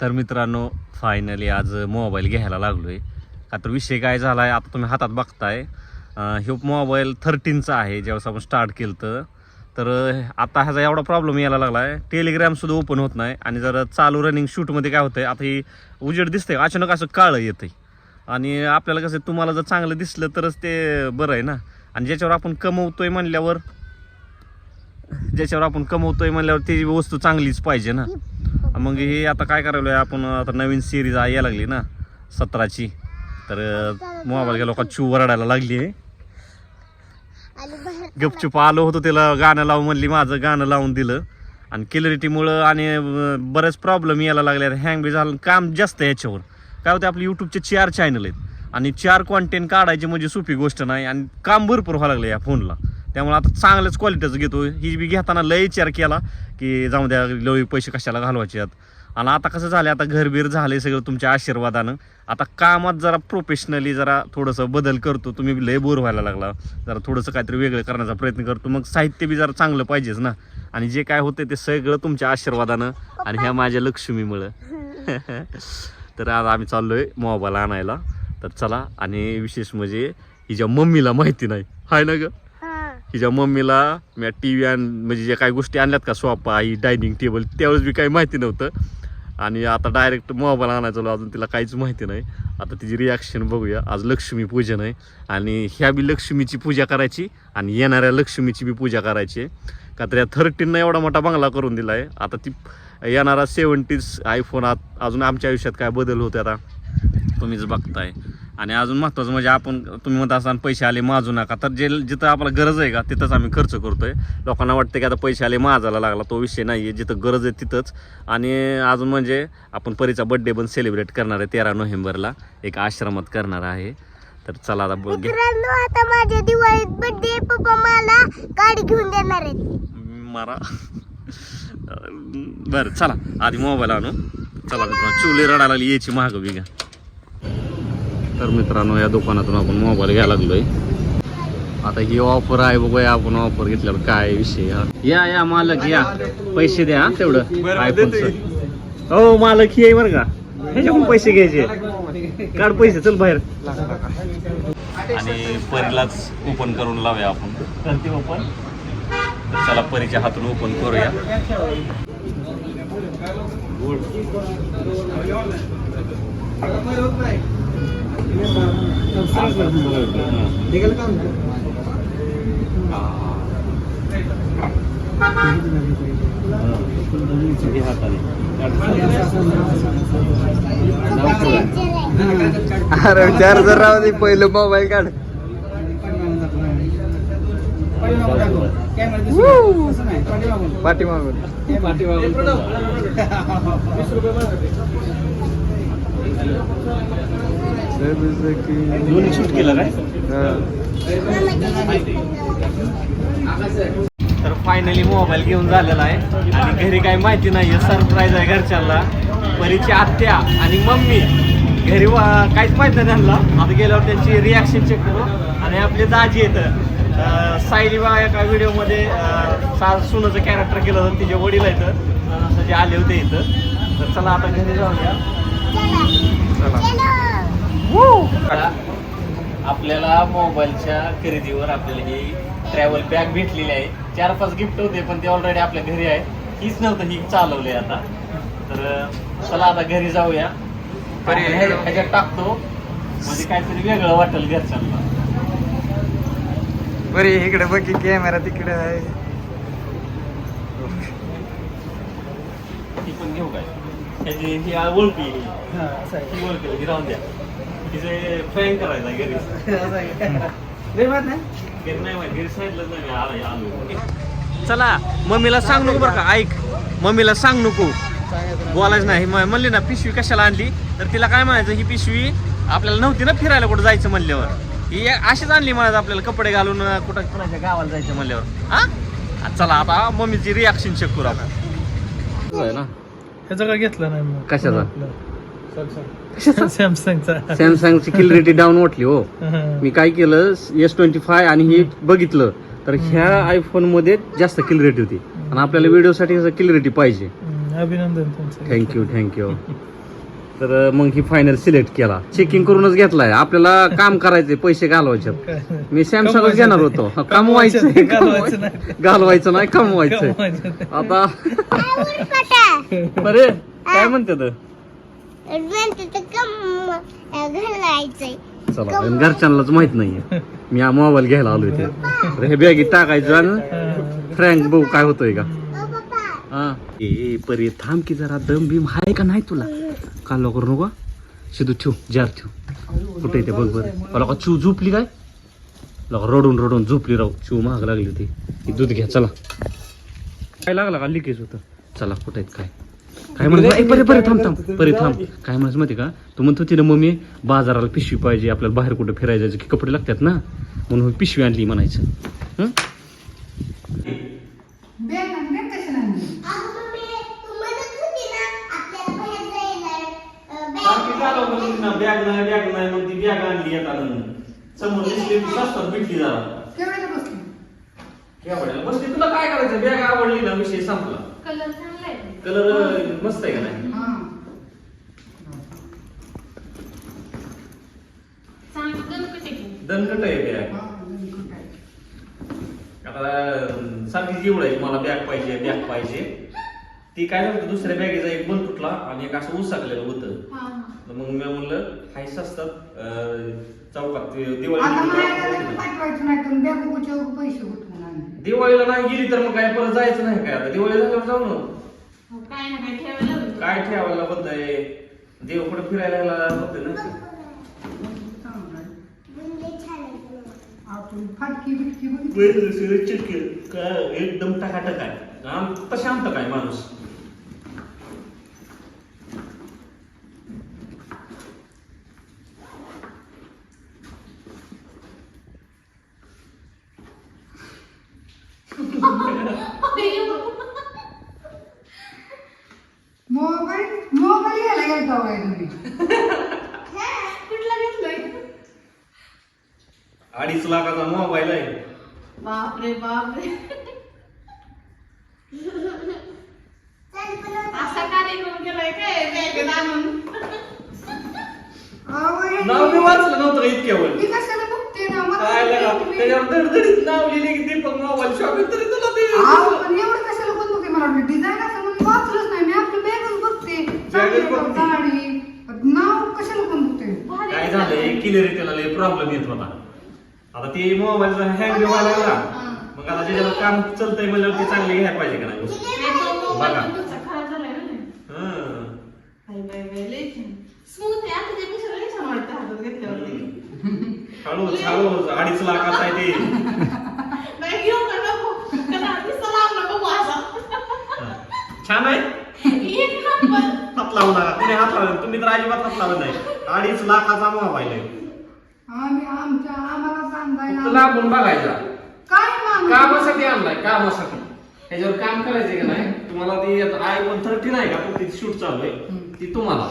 तर मित्रांनो फायनली आज मोबाईल घ्यायला लागलो आहे का तर विषय काय झाला आहे आता तुम्ही हातात बघताय. हे ह्यो मोबाईल थर्टीनचा आहे ज्यावेळेस आपण स्टार्ट केलं तर तर आता ह्याचा एवढा प्रॉब्लेम यायला लागला आहे टेलिग्रामसुद्धा ओपन होत नाही. आणि जर चालू रनिंग शूटमध्ये काय होतंय आता ही उजेड दिसतंय. अचानक असं काळं येतंय. आणि आपल्याला कसं आहे, तुम्हाला जर चांगलं दिसलं तरच ते बरं आहे ना. आणि ज्याच्यावर आपण कमवतोय म्हणल्यावर ज्याच्यावर आपण कमवतोय म्हणल्यावर ती वस्तू चांगलीच पाहिजे ना. मग हे आता काय करायला आपण आता नवीन सिरीज यायला लागली ना सतराची. तर मोबाईल गेला लोक चू वरडायला लागली. गपचूप आलो होतो त्याला गाणं लावून म्हणली माझं गाणं लावून दिलं. आणि क्लॅरिटीमुळं आणि बरेच प्रॉब्लेम यायला लागले. हँग बी झालं काम जास्त आहे याच्यावर. काय होते आपले यूट्यूबचे चार चॅनल आहेत. आणि चार कॉन्टेंट काढायची म्हणजे सोपी गोष्ट नाही. आणि काम भरपूर व्हायला लागलं या फोनला त्यामुळे आता चांगल्याच क्वालिटीचं घेतो ही बी घेताना लय विचार केला की जाऊ द्या लय पैसे कशाला घालवायचे आहेत. आणि आता कसं झालं आता घरबीर झालंय सगळं तुमच्या आशीर्वादानं. आता कामात जरा प्रोफेशनली जरा थोडंसं बदल करतो. तुम्ही लय बोर व्हायला लागला. जरा थोडंसं काहीतरी वेगळं करण्याचा प्रयत्न करतो. मग साहित्य बी जरा चांगलं पाहिजेच ना. आणि जे काय होतं ते सगळं तुमच्या आशीर्वादानं आणि ह्या माझ्या लक्ष्मीमुळं. तर आज आम्ही चाललोय मोबाईल आणायला. तर चला आणि विशेष म्हणजे हिच्या मम्मीला माहिती नाही. हाय ना गं? हिच्या मम्मीला मी टी व्ही आण म्हणजे ज्या काही गोष्टी आणल्यात का सोफा ही डायनिंग टेबल त्यावेळेस बी काही माहिती नव्हतं. आणि आता डायरेक्ट मोबाईल आणायचं अजून तिला काहीच माहिती नाही. आता तिची रिॲक्शन बघूया. आज लक्ष्मी पूजन आहे. आणि ह्या बी लक्ष्मीची पूजा करायची आणि येणाऱ्या लक्ष्मीची बी पूजा करायची. आहे. का तर या थर्टीननं एवढा मोठा बंगला करून दिला आहे आता ती येणारा सेवन्टीज आयफोन आत अजून आमच्या आयुष्यात काय बदल होते आता? तुम्हीच बघताय. आणि अजून महत्त्वाचं म्हणजे आपण तुम्ही म्हणता असताना पैसे आले माजू नका. तर जे जिथं आपल्याला गरज आहे का तिथंच आम्ही खर्च करतोय. लोकांना वाटतं की आता पैसे आले माजाला लागला तो विषय नाही आहे जिथं गरज आहे तिथंच. आणि अजून म्हणजे आपण परीचा बड्डे पण सेलिब्रेट करणार आहे तेरा नोव्हेंबरला. एक आश्रमात करणार आहे. तर चला आता बघ. आता माझ्या दिवाळीत बर्थडे पप्पा मला गाडी घेऊन देणार आहेत. मारा. बरं चला. आधी मोबाईल आणू. चला चुली रडायला यायची महाग बिगा तर मित्रांनो या दुकानातून आपण मोबाईल घ्यायला लागलोय. आता ही ऑफर आहे बघूया आपण ऑफर घेतल्यावर काय विषय हा. या या मालक या. पैसे द्या हा तेवढं. आयफोनचं हो मालक ही आहे बरं का. ह्याच्याकडून पैसे घ्यायचे. काढ पैसे चल बाहेर. आणि परीलाच ओपन करून लावूया आपण. करते ओपन चला परीच्या हातून ओपन करूया. अरे विचार जर राहू दे पहिलं मोबाईल काढ पाठीमागून दोन्ही शूट केलं काय? तर फायनली मोबाईल घेऊन झालेला आहे. आणि घरी काही माहिती नाही सरप्राईज आहे घरच्यांना. परीची आत्या आणि मम्मी. घरी वा- काहीच माहीत नाही त्यांना. आता गेल्यावर त्यांची रिॲक्शन चेक करू. आणि आपले दाजी येतं सायली बा एका व्हिडिओमध्ये सुनाचं कॅरेक्टर केलं होतं तिचे वडील आहेत. जे आले होते इथं. तर चला आता घरी जाऊया. आपल्याला मोबाईलच्या खरेदीवर आपल्याला ही ट्रॅव्हल बॅग भेटलेली आहे. चार पाच गिफ्ट होते पण ते ऑलरेडी आपल्या घरी आहे. हीच नव्हतं ही चालवली आता. तर चला आता घरी जाऊया. ह्याच्यात टाकतो. म्हणजे काहीतरी वेगळं वाटेल घरच्यांना. बरी इकडे बघ की कॅमेरा तिकडे आहे. ती पण घेऊ काय? ह्याची ही ओळखी. ही ओळखी ही राहून द्या. तिचे घरी घरी नाही माहिती घरी सांगितलं नाही मी आलो आलो चला मम्मीला सांग नको बरं का ऐक. मम्मीला सांग नको. बोलायचं नाही. म- म्हणली ना पिशवी कशाला आणली? तर तिला काय म्हणायचं ही पिशवी आपल्याला नव्हती ना फिरायला कुठं जायचं म्हणल्यावर. ही अशीच आणली म्हणायचं आपल्याला कपडे घालून कुठं कुणाच्या गावाला जायचं म्हणल्यावर. हा? आ, चला आता मम्मीची रिॲक्शन चेक करू आपण. ना ह्याचं काय घेतलं नाही मग. कशाचा? सॅमसंगचा. सॅमसंगची क्लिअरिटी डाऊन वाटली हो. मी काय केलं एस ट्वेंटी फाय आणि हे बघितलं तर ह्या आयफोनमध्ये जास्त क्लिअरिटी होती. आणि आपल्याला व्हिडिओसाठी क्लिअरिटी पाहिजे. अभिनंदन तुमचं. थँक्यू थँक्यू तर मग ही फायनल सिलेक्ट केला. चेकिंग करूनच घेतलाय. आपल्याला काम करायचे पैसे घालवायचे. मी सॅमसंगच घेणार. होतो. कमवायचं कमवायचं नाही, घालवायचं नाही. घालवायचं नाही कमवायचं. आता बरे काय म्हणते तर म्हणते तर कम घालायचंय चला आणि घरच्यांनाच माहीत नाहीये. मी हा मोबाईल घ्यायला आलोय ते तर हे बॅगीत टाकायचं आणि हा. फ्रँक बघू काय होतोय का? हा. ए परी थांब की जरा दम बिम आहे का नाही तुला? काल करू नको? शिदू ठेव जार ठेव. कुठे ते बघ बरं. मला का चिव झोपली काय? लका रडून रडून झोपली राहू चिव महाग लागली होती. दूध घ्या चला. काय लागला का? लिकेज होतं. चला कुठे आहेत काय? काय म्हणत ए, परे परे थांब थांब. परे थांब. काय म्हणायचं माहिती का? तू म्हणत होती ना मम्मी बाजाराला पिशवी पाहिजे आपल्याला बाहेर कुठे फिरायला जायचं की कपडे लागतात ना? म्हणून पिशवी आणली म्हणायचं. हं? अगं मम्मी तू म्हणत होती ना आपल्याला बाहेर जायला अं, बॅग सारखी चालव म्हणून ना बॅग नाही बॅग नाही मग ती बॅग आणली येताना समोर दिसली ती स्वस्तात भेटली जरा. केवढ्याला बसली? तुला काय करायचं? बॅग आवडली ना विषय संपला. कलर मस्त आहे का नाही? चांगलं दणकट आहे. बॅग. आता सारखी जीवडायची मला बॅग पाहिजे बॅग पाहिजे. ती काय झालं दुसऱ्या बॅगेचा एक बंद तुटला आणि एक असं उसाकलेलं होतं. तर मग मी म्हणलं हाय असतात चौकात ते दिवाळी माझ्याकडे पाठवायचं नाही तर बॅग उगवच्यावर पैसे होत म्हणा दिवाळीला नाही गेली तर मग काय परत जायचं नाही काय आता? दिवाळी झाल्यावर जाऊ ना. काय ना काय ठेवायला. काय ठेवायला होत आहे देव कुठे फिरायला होते ना? बिटकी बघितली. एकदम टकाटक आहे. आम- शांत काय माणूस मोबाईल मोबाईल घ्यायला गेलता होय तुम्ही कुठला घेतलाय? अडीच लाखाचा मोबाईल आहे. बापरे बापरे. असा कार्यक्रम केलाय काय बॅगेत आणून? नाव मी वाचलं नव्हतं मला काय लगा त्याच्यावर दडदडीत नाव लिहिले की दीपक मोबाईल शॉपिंग तरी तुला अहो, ते पण एवढं कशाला कोण बघते मला वाटलं डिझाईन असं म्हणून वाचलंच नाही मी आपली बॅगच बघते चांगली आहे बघते. गाडी नाव कशाला कोण बघते भारी क्लिअरिटीला लय प्रॉब्लेम येत होता. आता ते मोबाईलचा हँग व्हायला लागला. मग आता ज्याच्यावर काम चालतंय म्हणल्यावर ते चांगले घ्यायला पाहिजे का नाही? बघा. अडीच लाखाचा आहे ते. छान आहे. हात लावू नका. तुम्ही हात लावला तुम्ही तर अजिबात हात लावत नाही. अडीच लाखाचा मोबाईल आहे. आम्ही आमच्या आम्हाला सांगायला लांबून बघायचा. काय कामासाठी आणलाय कामासाठी. ह्याच्यावर काम करायचंय का नाही? तुम्हाला ती आयफोन थर्टीन आहे का? पण ती शूट चालू आहे. ती तुम्हाला.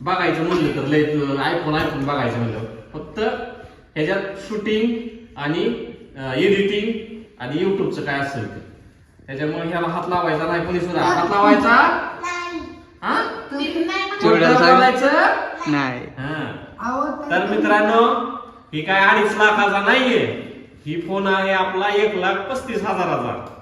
बघायचं म्हणलं तर लय आयफोन आयफोन बघायचं म्हणलं. फक्त ह्याच्यात शूटिंग आणि एडिटिंग आणि युट्यूबचं काय असेल ते. त्याच्यामुळे ह्याला हात लावायचा नाही कोणी सुद्धा हात लावायचा. हा? ती नाही म्हणत. चिवड्याला सांग. बोलायचं? नाही. हा. अहो, तर मित्रांनो ही काय अडीच लाखाचा नाहीये. ही फोन आहे आपला एक लाख पस्तीस हजाराचा.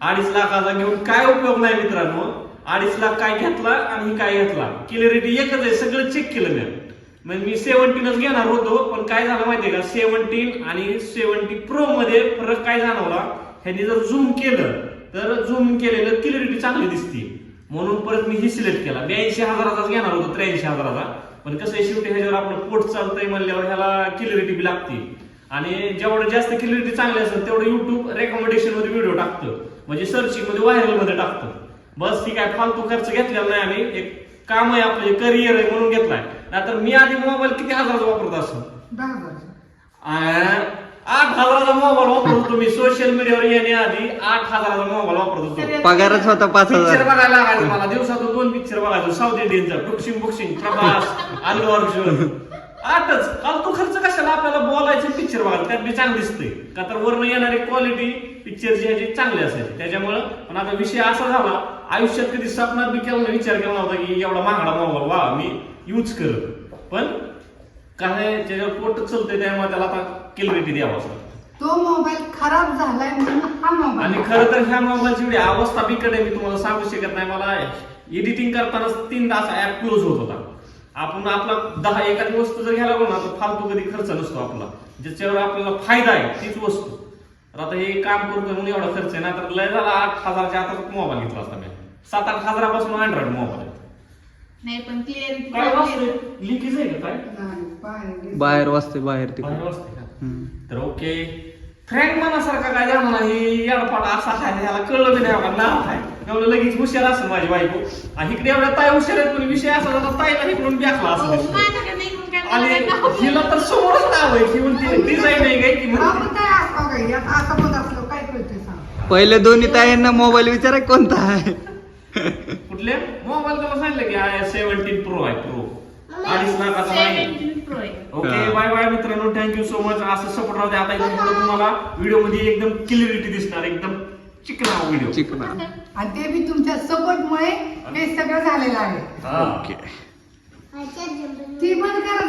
अडीच लाखाचा घेऊन काय उपयोग नाही मित्रांनो. अडीच लाख काय घेतला आणि ही काय घेतला? क्लिअरिटी एकच आहे सगळं चेक केलं मी. मग मी सेव्हन्टीनच घेणार होतो पण काय झालं माहितीये का? सेव्हन्टीन आणि सेव्हन्टी प्रो मध्ये फरक काय जाणवला? ह्यांनी जर झूम केलं तर झूम केलेलं क्लिअरिटी चांगली दिसते. म्हणून परत मी ही सिलेक्ट केला. ब्याऐंशी हजाराचाच घेणार होतो त्र्याऐंशी हजाराचा. पण कसं आहे शेवटी ह्याच्यावर आपलं पोट चालतंय म्हणल्यावर ह्याला क्लिअरिटी बी लागते. आणि जेवढं जास्त क्लिअरिटी चांगली असेल तेवढं युट्यूब रेकमेंडेशनमध्ये व्हिडिओ टाकतं. म्हणजे सर्चिंगमध्ये व्हायरलमध्ये टाकतं. बस ती काय फालतू खर्च घेतलेला नाही आम्ही. एक काम आहे आपलं करिअर आहे म्हणून घेतलाय. नाहीतर मी आधी मोबाईल किती हजाराचा वापरत असतो आठ हजाराचा मोबाईल वापरत होतो मी सोशल मीडियावर येण्याआधी आठ हजाराचा मोबाईल वापरत होतो पगारच होता पाच पिक्चर हजार. बघायला लागायचं मला. दिवसातून दोन पिक्चर बघायचो. साऊथ इंडियनचा बुक्सिंग बुक्सिंग प्रभास अल्लू अर्जुन आठच. फालतू खर्च कशाला आपल्याला बोलायचे पिक्चर बघायला? त्यात बी चांगलं दिसतंय. का तर वरनं येणारी क्वालिटी पिक्चरची ह्याची चांगली असायची. त्याच्यामुळं पण आता विषय असा झाला आयुष्यात कधी स्वप्नात बी केला विचार केला नव्हता की एवढा महागडा मोबाईल वा मी यूज करत. पण काय त्याच्यावर पोट चालतंय त्यामुळे त्याला आता क्लिअरिटी द्यावा सर तो मोबाईल खराब झालाय म्हणून हा मोबाईल आणि खरं तर ह्या मोबाईलची एवढी अवस्था बिकट आहे मी तुम्हाला सांगू शकत नाही. मला एडिटिंग करताना तीन तास ऍप क्लोज होत होता. आपण आपला दहा एखादी वस्तू जर घ्यायला गेलो ना तर फालतू कधी खर्च नसतो आपला. ज्याच्यावर आपल्याला फायदा आहे तीच वस्तू. तर आता हे काम करून म्हणून एवढा खर्च आहे ना तर लय झाला आठ हजारच्या आता मोबाईल घेतला असता मी. सात आठ हजारापासून अँड्रॉइड मोबाईल आहे. नाही पण क्लिअरिटी काय वाचतोय लिकेज आहे का काय? नाही, बाहेर. वाजते बाहेर का? हम्म. तर ओके. फ्रँक मनासारखा काय जाणार नाही. याडपाट असा आहे ह्याला कळलं बी नाही नाव आहे. एवढं लगेच हुशार असेल माझी बायको. आणि इकडे एवढ्या ताई हुशार आहेत पण विषय असा झाला ताईला इकडून बॅकला असं काय आणि काय? हिला तर समोरच नाव आहे की म्हणते डिझाईन आहे काय की? आपण म्हणते काय काय पहिले दोन्ही ताईंना मोबाईल विचारा कोणता आहे. कुठले? मोबाईल त्याला सांगितलं की सेव्हन्टीन प्रो आहे प्रो अडीच लाखाचा नाही. 17 Pro आहे. ओके. बाय बाय मित्रांनो थँक्यू सो मच असं सपोर्ट राहते आता इथून पुढे तुम्हाला व्हिडिओमध्ये एकदम क्लिअरिटी दिसणार एकदम चिकना व्हिडिओ. चिकना आणि ते बी तुमच्या सपोर्टमुळे हे सगळं झालेलं आहे. ओके. ती पण करा.